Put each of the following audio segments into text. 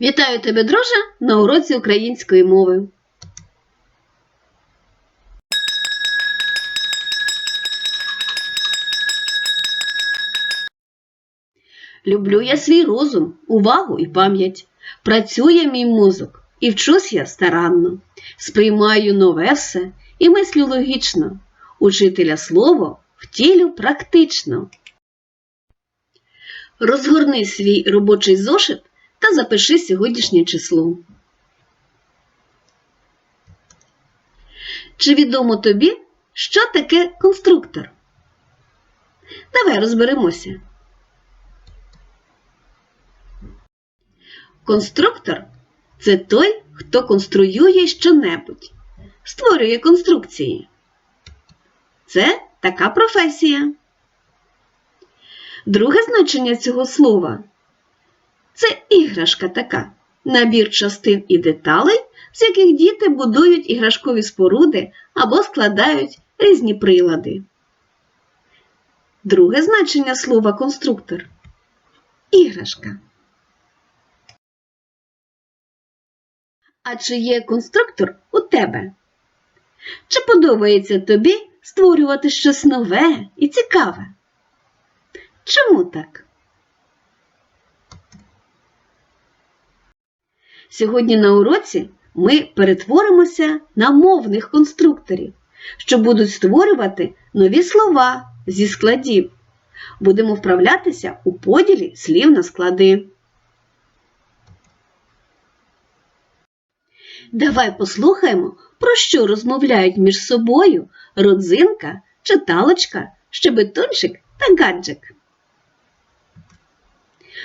Вітаю тебе, друже, на уроці української мови. Люблю я свій розум, увагу і пам'ять. Працює мій мозок, і вчусь я старанно. Сприймаю нове все і мислю логічно. Учителя слово втілю практично. Розгорни свій робочий зошит та запиши сьогоднішнє число. Чи відомо тобі, що таке конструктор? Давай розберемося. Конструктор це той, хто конструює щонебудь, створює конструкції. Це така професія. Друге значення цього слова це іграшка така, набір частин і деталей, з яких діти будують іграшкові споруди або складають різні прилади. Друге значення слова конструктор іграшка. А чи є конструктор у тебе? Чи подобається тобі створювати щось нове і цікаве? Чому так? Сьогодні на уроці ми перетворимося на мовних конструкторів, що будуть створювати нові слова зі складів. Будемо вправлятися у поділі слів на склади. Давай послухаємо, про що розмовляють між собою родзинка, читалочка, щебетунчик та гаджик.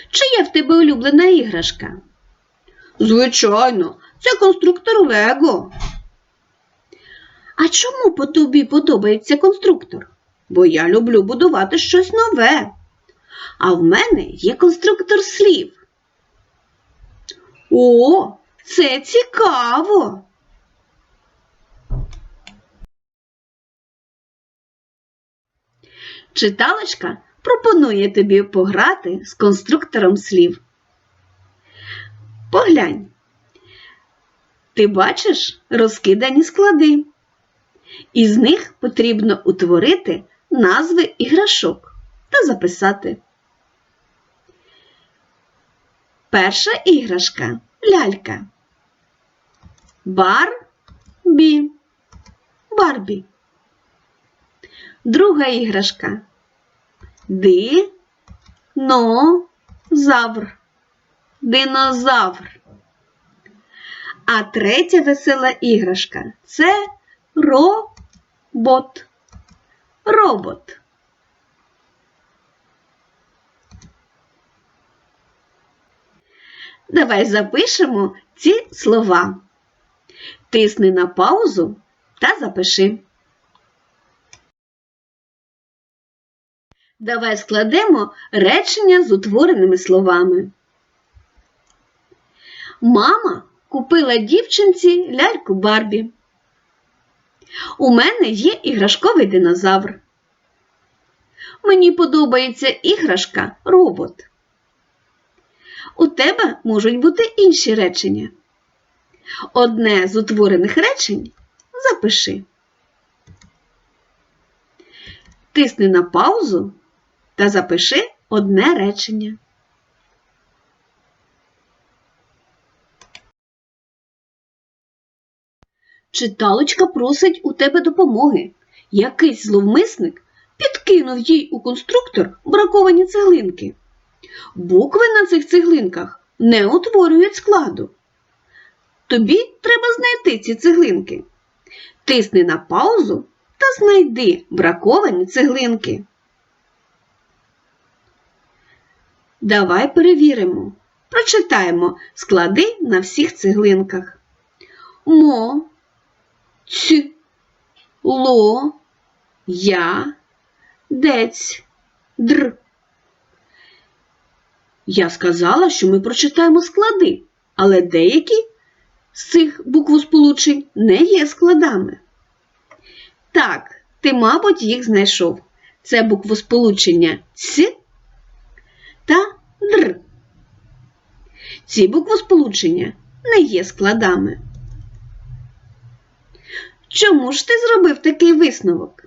Чи є в тебе улюблена іграшка? Звичайно, це конструктор Лего. А чому по тобі подобається конструктор? Бо я люблю будувати щось нове. А в мене є конструктор слів. О, це цікаво. Читалочка пропонує тобі пограти з конструктором слів. Поглянь. Ти бачиш розкидані склади. Із них потрібно утворити назви іграшок та записати. Перша іграшка лялька. Барбі. Барбі. Друга іграшка. Динозавр. Динозавр. А третя весела іграшка це робот. Робот. Давай запишемо ці слова. Тисни на паузу та запиши. Давай складемо речення з утвореними словами. Мама купила дівчинці ляльку Барбі. У мене є іграшковий динозавр. Мені подобається іграшка робот. У тебе можуть бути інші речення. Одне з утворених речень запиши. Тисни на паузу та запиши одне речення. Читалочка просить у тебе допомоги. Якийсь зловмисник підкинув їй у конструктор браковані цеглинки. Букви на цих цеглинках не утворюють складу. Тобі треба знайти ці цеглинки. Тисни на паузу та знайди браковані цеглинки. Давай перевіримо. Прочитаємо склади на всіх цеглинках. Мо, ць, ло, я, дець, др. Я сказала, що ми прочитаємо склади, але деякі з цих буквосполучень не є складами. Так, ти, мабуть, їх знайшов. Це буквосполучення Ц та Др. Ці буквосполучення не є складами. Чому ж ти зробив такий висновок?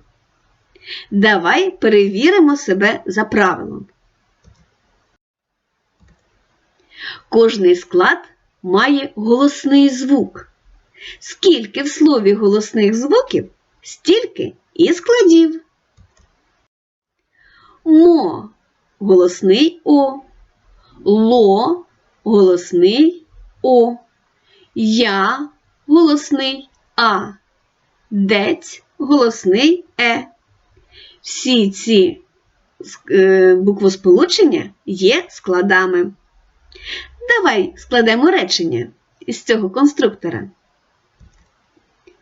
Давай перевіримо себе за правилом. Кожний склад має голосний звук. Скільки в слові голосних звуків, стільки і складів. Мо голосний О, ло голосний О, я голосний А, дець голосний Е. Всі ці е, буквосполучення є складами. Давай складемо речення із цього конструктора.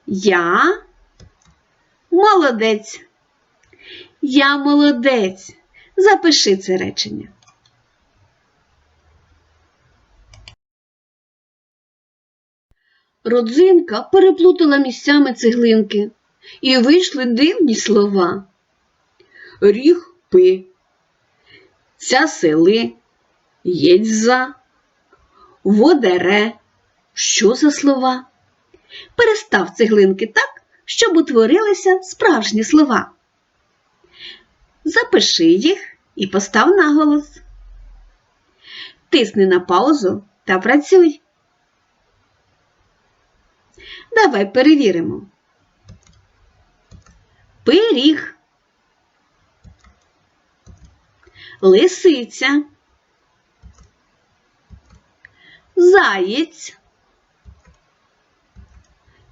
Я молодець. Я молодець. Запиши це речення. Родзинка переплутала місцями цеглинки, і вийшли дивні слова. Ріг пи, ця сели, єдза, водере. Що за слова? Перестав цеглинки так, щоб утворилися справжні слова. Запиши їх і постав наголос. Тисни на паузу та працюй. Давай перевіримо. Пиріг. Лисиця. Заєць.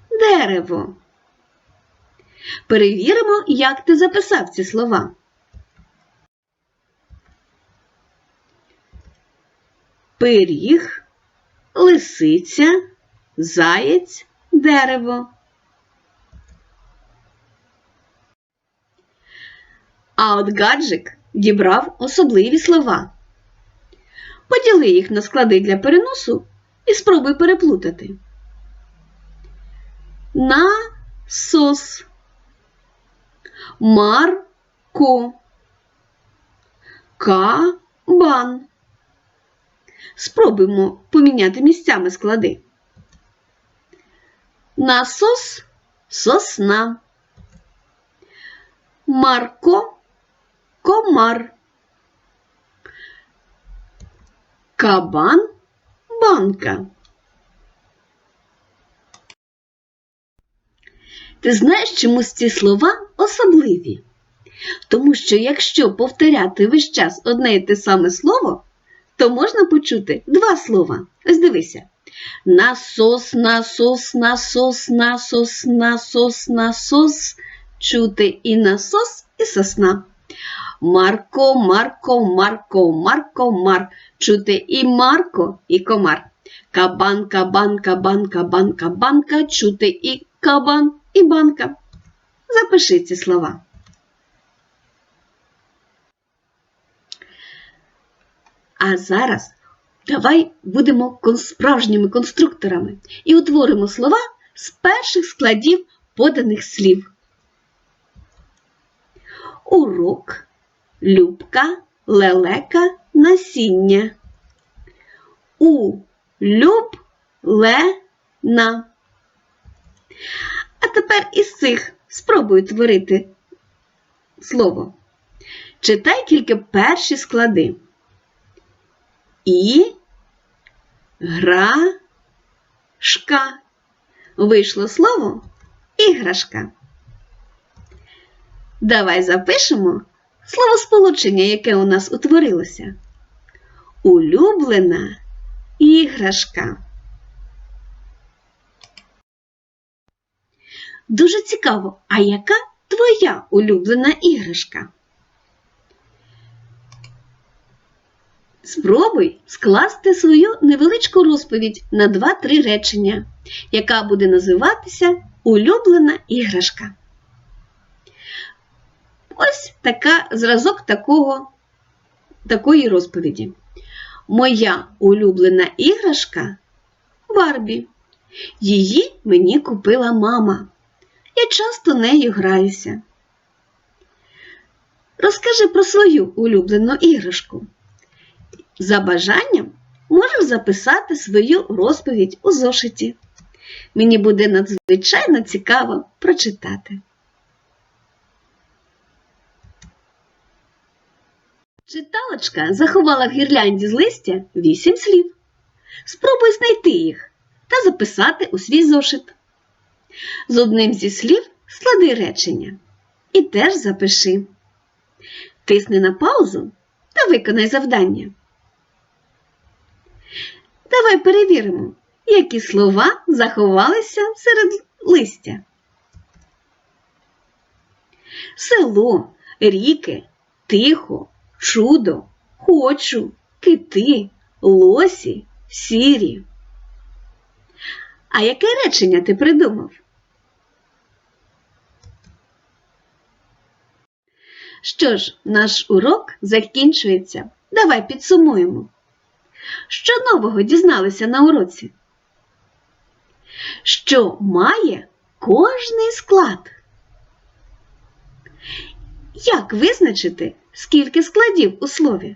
Дерево. Перевіримо, як ти записав ці слова. Пиріг, лисиця, заєць, дерево. А от гаджик дібрав особливі слова. Поділи їх на склади для переносу і спробуй переплутати. Насос, марко, кабан. Спробуємо поміняти місцями склади. Насос сосна. Марко комар. Кабан банка. Ти знаєш, чомусь ці слова особливі? Тому що якщо повторяти весь час одне і те саме слово, то можна почути два слова. Ось дивися. Насос, насос, насос, насос, насос, насос. Чути і насос, і сосна. Марко, Марко, Марко, Марко, Мар. Чути і Марко, і комар. Кабан, кабан, кабан, кабан, кабанка. Чути і кабан, і банка. Запиши ці слова. А зараз давай будемо справжніми конструкторами і утворимо слова з перших складів поданих слів. Урок, любка, лелека, насіння. У люб ле на. А тепер із цих спробуй творити слово. Читай тільки перші склади. І гра шка. Вийшло слово іграшка. Давай запишемо словосполучення, яке у нас утворилося. Улюблена іграшка. Дуже цікаво, а яка твоя улюблена іграшка? Спробуй скласти свою невеличку розповідь на 2-3 речення, яка буде називатися Улюблена іграшка. Ось така зразок такого, такої розповіді. Моя улюблена іграшка Барбі. Її мені купила мама. Я часто нею граюся. Розкажи про свою улюблену іграшку. За бажанням можеш записати свою розповідь у зошиті. Мені буде надзвичайно цікаво прочитати. Читалочка заховала в гірлянді з листя вісім слів. Спробуй знайти їх та записати у свій зошит. З одним зі слів склади речення і теж запиши. Тисни на паузу та виконай завдання. Давай перевіримо, які слова заховалися серед листя. Село, ріки, тихо, чудо, хочу, кити, лосі, сірі. А яке речення ти придумав? Що ж, наш урок закінчується. Давай підсумуємо. Що нового дізналися на уроці? Що має кожний склад? Як визначити, скільки складів у слові?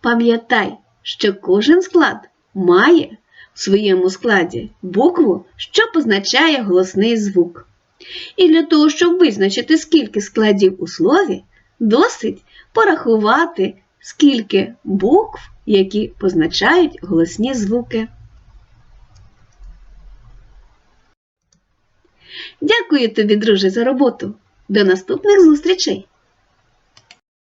Пам'ятай, що кожен склад має в своєму складі букву, що позначає голосний звук. І для того, щоб визначити, скільки складів у слові, досить порахувати, скільки букв, які позначають голосні звуки. Дякую тобі, друже, за роботу. До наступних зустрічей!